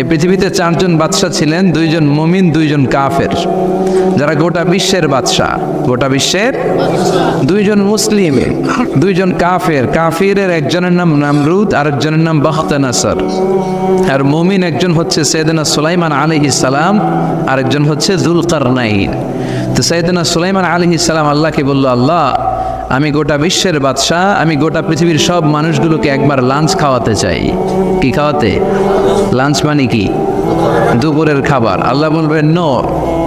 এই পৃথিবীতে চারজন বাদশাহ ছিলেন, দুইজন মুমিন, দুইজন কাফের। যারা গোটা বিশ্বের বাদশাহ, গোটা বিশ্বের দুইজন মুসলিম, দুইজন কাফের। কাফিরের একজনের নাম নামরুদ, আরেকজনের নাম বখতানাসর আর মুমিন একজন হচ্ছে সৈয়দনা সুলাইমান আলহি সালাম, আরেকজন হচ্ছে জুলকারনাইন। তো সৈয়দনা সুলাইমান আলহি সালাম আল্লাহকে বলল, আল্লাহ আমি গোটা বিশ্বের বাদশাহ, আমি গোটা পৃথিবীর সব মানুষগুলোকে একবার লাঞ্চ খাওয়াতে চাই। কি খাওয়াতে? লাঞ্চ মানে কি? দুপুরের খাবার। আল্লাহ বলবেন নো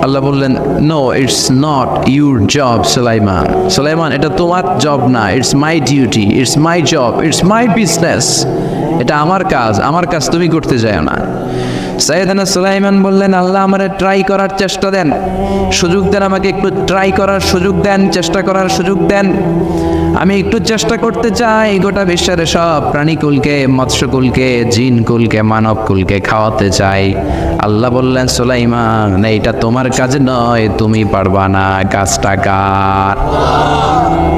আল্লাহ বললেন no it's not your job Sulaiman. Sulaiman, এটা তোমার জব না it's my duty it's my job it's my business এটা আমার কাজ আমার কাজ তুমি করতে যাও না। সাইদানা সুলাইমান বললেন, আল্লাহ আমারে ট্রাই করার চেষ্টা দেন। সুযোগ দেন আমাকে একটু ট্রাই করার সুযোগ দেন, চেষ্টা করার সুযোগ দেন। আমি একটু চেষ্টা করতে চাই, গোটা বিশ্বের সব প্রাণীকুলকে, মৎস্যকুলকে, জিনকুলকে, মানবকুলকে খাওয়াতে চাই। আল্লাহ বললেন, সুলাইমান, এইটা তোমার কাজ নয়, তুমি পারবা না, কাজটা কার?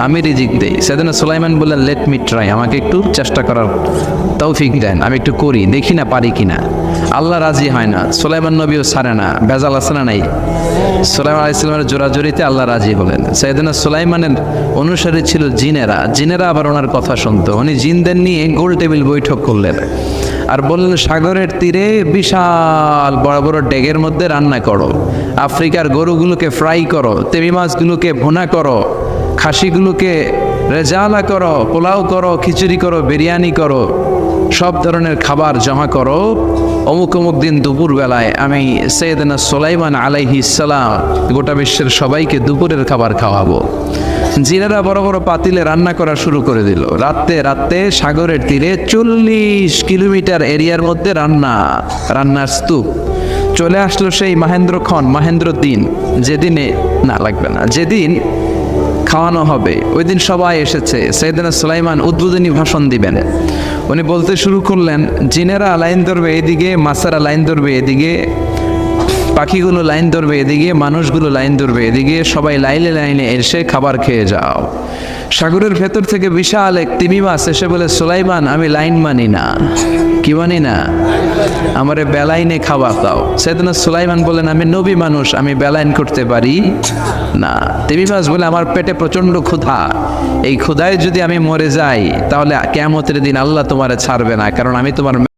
আমি রিজিক দেই। সেদিন সুলাইমান বললেন লেট মি ট্রাই আমাকে একটু চেষ্টা করার তৌফিক দেন, আমি একটু করি, দেখি না পারি কিনা। আল্লাহ রাজি হয় না। সুলাইমান নবীও ছাড়ে না বেজাল আছে না নাই? সুলাইমান আলাইসলামের জোরাজোরিতে আল্লাহ রাজি হলেন। সেদিন সুলাইমানের অনুসারী ছিল জিনেরা। জিনেরা আবার ওনার কথা শুনতো। উনি জিনদের নিয়ে গোল টেবিল বৈঠক করলেন। আর বললেন, সাগরের তীরে বিশাল বড় বড় ডেগের মধ্যে রান্না করো। আফ্রিকার গরুগুলোকে ফ্রাই করো, তেমি মাছগুলোকে ভুনা করো, খাসিগুলোকে রেজালা করো, পোলাও করো, খিচুড়ি করো, বিরিয়ানি করো, সব ধরনের খাবার জমা করো। অমুক অমুক দিন দুপুর বেলায় আমি সৈয়দনা সোলাইমান আলাইহি সালাম গোটা বিশ্বের সবাইকে দুপুরের খাবার খাওয়াবো। জিনেরা বড় বড় পাতিলে রান্না করা শুরু করে দিল। রাতে রাতে সাগরের তীরে চল্লিশ কিলোমিটার এরিয়ার মধ্যে রান্না, রান্নার স্তূপ। চলে আসলো সেই মাহেন্দ্র খন মাহেন্দ্র দিন। যেদিনে না, লাগবে না। যেদিন খাওয়ানো হবে, ওই দিন সবাই এসেছে। সৈয়দনা সুলাইমান উদ্বোধনী ভাষণ দিবেন। উনি বলতে শুরু করলেন, জিনেরা লাইন ধরবে এদিকে মাসারা লাইন ধরবে এদিকে, পাখিগুলো লাইন ধরবে এদিকে, মানুষগুলো লাইন ধরবে এদিকে, সবাই লাইনে লাইনে এসে খাবার খেয়ে যাও। সাগরের ভেতর থেকে বিশাল এক তিমি মাছ এসে বলে, সোলাইমান, আমি লাইন মানি না। কি মানি না? আমারে বেলাইনে খাবার দাও। সেদিন সুলাইমান বলেন আমি নবী মানুষ, আমি বেলাইন করতে পারি? না। তেমি মাস, বলে, আমার পেটে প্রচণ্ড ক্ষুধা। এই ক্ষুধায় যদি আমি মরে যাই, তাহলে কেমতের দিন আল্লাহ তোমারে ছাড়বে না, কারণ আমি তোমার